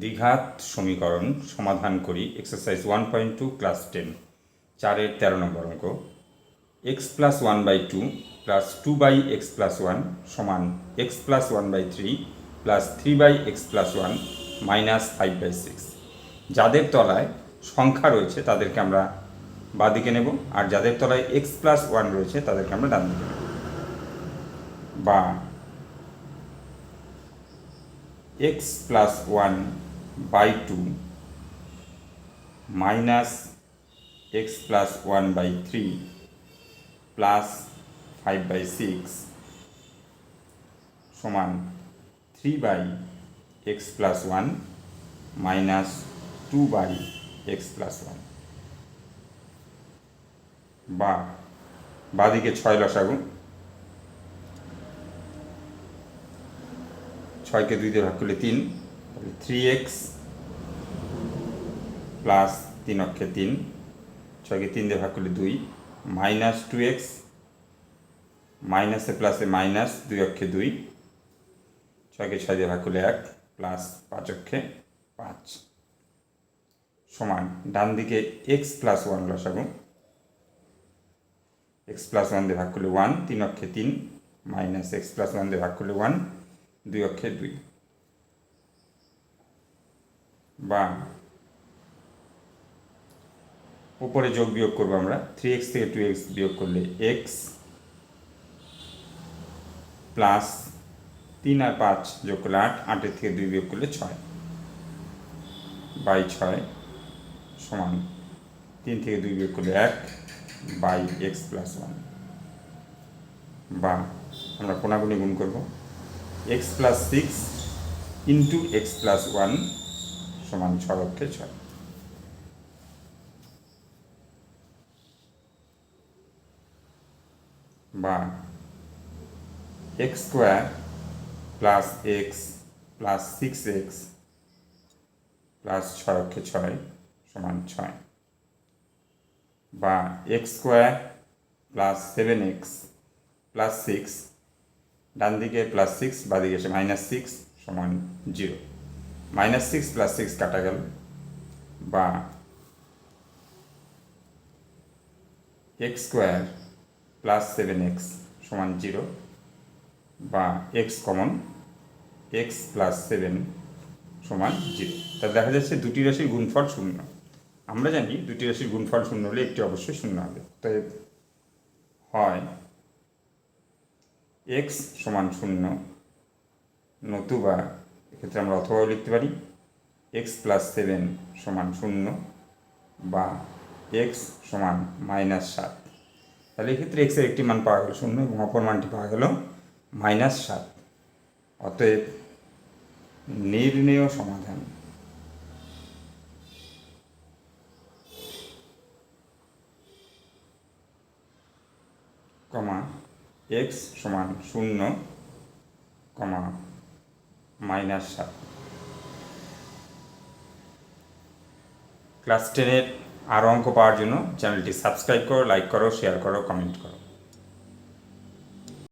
দ্বিঘাত সমীকরণ সমাধান করি। Exercise one point two class ten চারের তেরো নম্বর অঙ্ক। X plus one by two plus two by x plus one সমান x plus one by three plus three by x plus one minus five by six যাদের তলায় সংখ্যা রয়েছে তাদেরকে আমরা বাদিকে নেব, আর যাদের তলায় এক্স প্লাস ওয়ান রয়েছে তাদেরকে আমরা ডান দিকে নেব। বা x plus one by two minus x plus one by three plus five by six সমান three by x plus one minus two by x plus one বা, বাদিকে ছয় লসাগু। ছয়কে দুই দিয়ে ভাগ করলে তিন, তাহলে থ্রি এক্স প্লাস তিন অক্ষে তিন, ছয়কে তিন দিয়ে ভাগ করলে দুই মাইনাস টু এক্স মাইনাসে প্লাসে মাইনাস দুই অক্ষে দুই, ছয়কে ছয় দিয়ে ভাগ করলে এক প্লাস পাঁচ অক্ষে পাঁচ। সমান, ডান দিকে এক্স প্লাস ওয়ান লসাগু এক্স প্লাস ওয়ান দিয়ে ভাগ করলে ওয়ান তিন অক্ষে তিন মাইনাস এক্স প্লাস ওয়ান দিয়ে ভাগ করলে ওয়ান দুই অক্ষে দুই বা উপরে যোগ বিয়োগ করব আমরা। থ্রি এক্স থেকে টু এক্স বিয়োগ করলে এক্স প্লাস তিন আর পাঁচ যোগ করলে আট, আটের থেকে দুই বিয়োগ করলে ছয়। বাই ছয় সমান তিন থেকে দুই বিয়োগ করলে এক বাই এক্স প্লাস ওয়ান বা আমরা কোনাগুনি গুণ করব। X plus six into x plus one সমান অক্ষে ছয়। বা x square plus x plus six x plus ছয় ছয় সমান ছয়। বা x square plus seven x plus six ডান দিকে প্লাস সিক্স বাদিকে এসে মাইনাস সিক্স সমান zero minus six plus six কাটা গেল বা x square plus seven x সমান জিরো বা x common x plus seven সমান জিরো তাহলে দেখা যাচ্ছে দুটি রাশির গুণফল শূন্য। আমরা জানি দুটি রাশির গুণফল শূন্য হলে একটি অবশ্যই শূন্য হবে। তাই হয় এক্স সমান শূন্য নতুবা এক্ষেত্রে আমরা অথবাও লিখতে পারি এক্স প্লাস সেভেন সমান শূন্য বা এক্স সমান মাইনাস সাত। তাহলে এক্ষেত্রে এক্সের একটি মান পাওয়া গেল শূন্য এবং অপর মানটি পাওয়া গেল মাইনাস সাত। অতএব নির্ণেয় সমাধান। কমা এক্স সমান শূন্য কমা মাইনাস সাত। ক্লাস টেনের আরও অঙ্ক পাওয়ার জন্য চ্যানেলটি সাবস্ক্রাইব করো লাইক করো শেয়ার করো কমেন্ট করো।